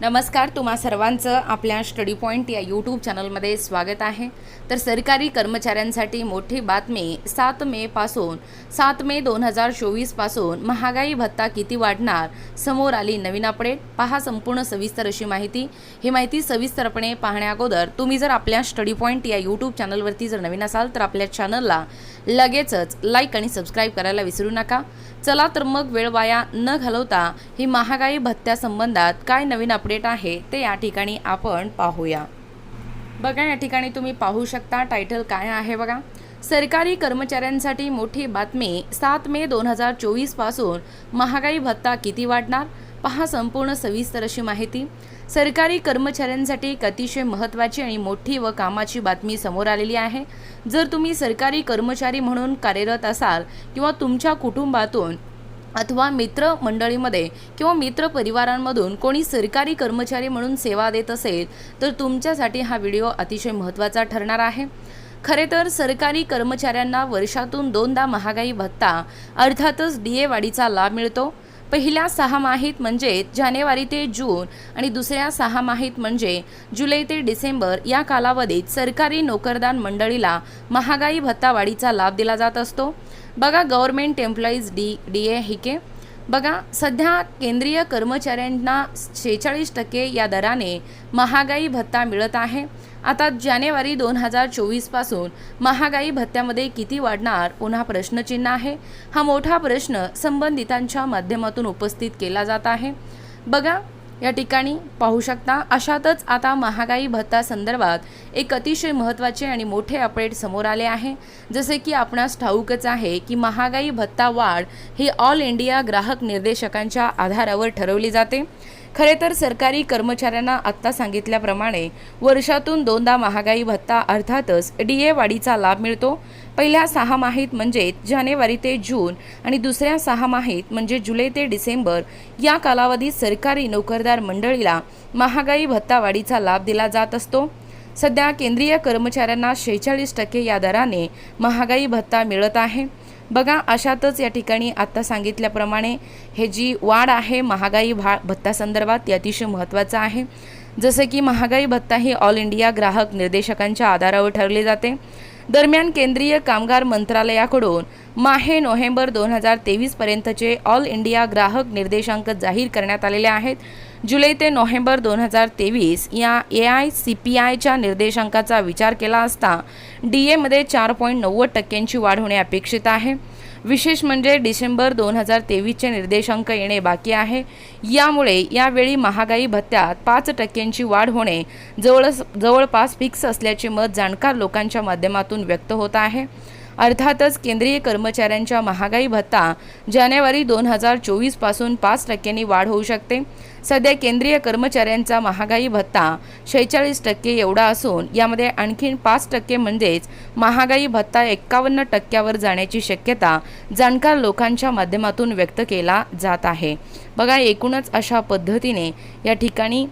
नमस्कार तुम्हा सर्वांचं आपल्या स्टडी पॉईंट या यूट्यूब चॅनलमध्ये स्वागत आहे. तर सरकारी कर्मचाऱ्यांसाठी मोठी बातमी सात मेपासून सात मे दोन हजार चोवीसपासून महागाई भत्ता किती वाढणार समोर आली नवीन अपडेट पहा संपूर्ण सविस्तर अशी माहिती. ही माहिती सविस्तरपणे पाहण्याअगोदर तुम्ही जर आपल्या स्टडी पॉईंट या यूट्यूब चॅनलवरती जर नवीन असाल तर आपल्या चॅनलला लगेचच लाईक आणि सबस्क्राईब करायला विसरू नका. चला तर मग वेळ वाया न घालवता ही महागाई भत्त्यासंबंधात काय नवीन अपडेट अपडेट आहे ते या ठिकाणी आपण पाहूया. बघा या ठिकाणी तुम्ही पाहू शकता टायटल काय आहे बघा. सरकारी कर्मचाऱ्यांसाठी मोठी बातमी सात मे दोन हजार चोवीसपासून महागाई भत्ता किती वाढणार? पहा संपूर्ण सविस्तर अशी माहिती. सरकारी कर्मचाऱ्यांसाठी एक अतिशय महत्त्वाची आणि मोठी व कामाची बातमी समोर आलेली आहे. जर तुम्ही सरकारी कर्मचारी म्हणून कार्यरत असाल किंवा तुमच्या कुटुंबातून अथवा मित्र मंडळीमध्ये किंवा मित्र परिवारांमधून कोणी सरकारी कर्मचारी म्हणून सेवा देत असेल तर तुमच्यासाठी हा व्हिडिओ अतिशय महत्त्वाचा ठरणार आहे. खरे तर सरकारी कर्मचाऱ्यांना वर्षातून दोनदा महागाई भत्ता अर्थातच डी ए वाढीचा लाभ मिळतो. पहिल्या सहामाहीत म्हणजे जानेवारी ते जून आणि दुसऱ्या सहामाहीत म्हणजे जुलै ते डिसेंबर या कालावधीत सरकारी नोकरदान मंडळीला महागाई भत्ता वाढीचा लाभ दिला जात असतो. बघा government employees D D A हिके बघा सध्या केंद्रीय कर्मचाऱ्यांना शेहेचाळीस टक्के या दराने महागाई भत्ता मिळत आहे. आता जानेवारी दोन हजार चोवीसपासून महागाई भत्त्यामध्ये किती वाढणार पुन्हा प्रश्नचिन्ह आहे. हा मोठा प्रश्न संबंधितांच्या माध्यमातून उपस्थित केला जात आहे. बघा या ठिकाणी पाहू शकता. अशातच आता महागाई भत्ता संदर्भात एक अतिशय महत्त्वाचे आणि मोठे अपडेट समोर आले आहे. जसे की आपणास ठाऊकच आहे की महागाई भत्ता वाढ ही ऑल इंडिया ग्राहक निर्देशकांच्या आधारावर ठरवली जाते. खरे तर सरकारी कर्मचाऱ्यांना आत्ता सांगितल्याप्रमाणे वर्षातून दोनदा महागाई भत्ता अर्थातच डी ए वाढीचा लाभ मिळतो. पहिल्या सहा माहीत म्हणजे जानेवारी ते जून आणि दुसऱ्या सहा माहीत म्हणजे जुलै ते डिसेंबर या कालावधीत सरकारी नोकरदार मंडळीला महागाई भत्ता वाढीचा लाभ दिला जात असतो. सध्या केंद्रीय कर्मचाऱ्यांना शेहेचाळीस टक्के या दराने महागाई भत्ता मिळत आहे. बघा अशातच या ठिकाणी आत्ता सांगितल्याप्रमाणे हे जी वाढ आहे महागाई भा भत्तासंदर्भात ती अतिशय महत्त्वाचं आहे. जसं की महागाई भत्ता ही ऑल इंडिया ग्राहक निर्देशकांच्या आधारावर ठरले जाते. दरम्यान केंद्रीय कामगार मंत्रालयाकडून माहे नोव्हेंबर दोन हजार तेवीसपर्यंतचे ऑल इंडिया ग्राहक निर्देशांक जाहीर करण्यात आलेले आहेत. जुलै ते नोव्हेंबर दोन हजार तेवीस या ए आय सी पी आयच्या निर्देशांकाचा विचार केला असता डी एमध्ये चार पॉईंट नव्वद टक्क्यांची वाढ होणे अपेक्षित आहे. विशेष म्हणजे डिसेंबर दोन हजार तेवीसचे निर्देशांक येणे बाकी आहे. यामुळे यावेळी महागाई भत्त्यात पाच टक्क्यांची वाढ होणे जवळ जवळपास फिक्स असल्याचे मत जाणकार लोकांच्या माध्यमातून व्यक्त होत आहे. अर्थातच केंद्रीय कर्मचाऱ्यांच्या महागाई भत्ता जानेवारी दोन हजार चोवीसपासून पाच टक्क्यांनी वाढ होऊ शकते. सध्या केंद्रीय कर्मचाऱ्यांचा महागाई भत्ता शेहेचाळीस टक्के एवढा असून यामध्ये आणखीन पाच टक्के म्हणजेच महागाई भत्ता एक्कावन्न टक्क्यावर जाण्याची शक्यता जाणकार लोकांच्या माध्यमातून व्यक्त केला जात आहे. बघा एकूणच अशा पद्धतीने या ठिकाणी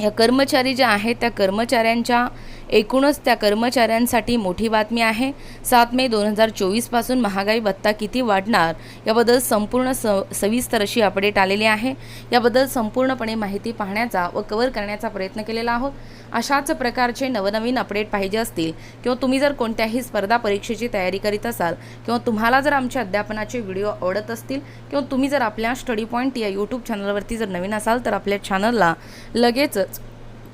या कर्मचारी ज्या आहेत त्या कर्मचाऱ्यांच्या एकूणच त्या कर्मचाऱ्यांसाठी मोठी बातमी आहे. सात मे दोन हजार चोवीसपासून महागाई भत्ता किती वाढणार याबद्दल संपूर्ण स सविस्तर अशी अपडेट आलेली आहे. याबद्दल संपूर्णपणे माहिती पाहण्याचा व कव्हर करण्याचा प्रयत्न केलेला आहोत. अशाच प्रकारचे नवनवीन अपडेट पाहिजे असतील किंवा तुम्ही जर कोणत्याही स्पर्धा परीक्षेची तयारी करीत असाल किंवा तुम्हाला जर आमच्या अध्यापनाचे व्हिडिओ आवडत असतील किंवा तुम्ही जर आपल्या स्टडी पॉईंट या यूट्यूब चॅनलवरती जर नवीन असाल तर आपल्या चॅनलला लगेचच